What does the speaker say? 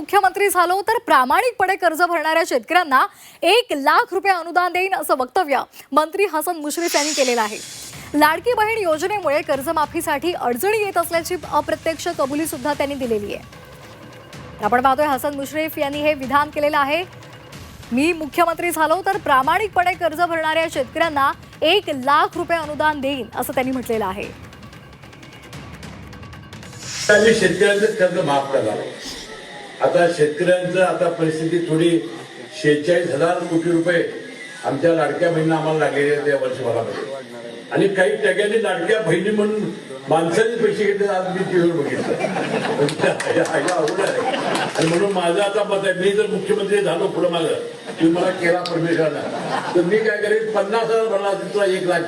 मुख्यमंत्री झालो तर प्रामाणिकपणे कर्ज भरणाऱ्या शेतकऱ्यांना एक लाख रुपये अनुदान देईन असं वक्तव्य मंत्री हसन मुश्रीफ यांनी केलेलं आहे. लाडकी बहीण योजनेमुळे कर्जमाफीसाठी अडचणी येत असल्याची अप्रत्यक्ष कबुली सुद्धा त्यांनी दिलेली आहे. आपण पाहतोय हसन मुश्रीफ यांनी हे विधान केलेलं आहे. मी मुख्यमंत्री झालो तर प्रामाणिकपणे कर्ज भरणाऱ्या शेतकऱ्यांना एक लाख रुपये अनुदान देईन असं त्यांनी म्हटलेलं आहे. आम्ही शेतकऱ्यांचं कर्ज माफ करणार आता शेतकऱ्यांचं आता परिस्थिती थोडी शेहेचाळीस हजार कोटी रुपये आमच्या लाडक्या बहिणींना आम्हाला लागलेले आहेत या वर्षभरामध्ये. आणि काही टग्यांनी लाडक्या बहिणी म्हणून माणसाने पैसे घेतले आज मी टीव्हीवर बघितलं. अवघड आहे. आणि म्हणून माझं आता मत आहे मी जर मुख्यमंत्री झालो पुढं माझं तुम्ही मला केला परमेश्वरानं तर मी काय करेन पन्नास हजार भरला तुला एक लाख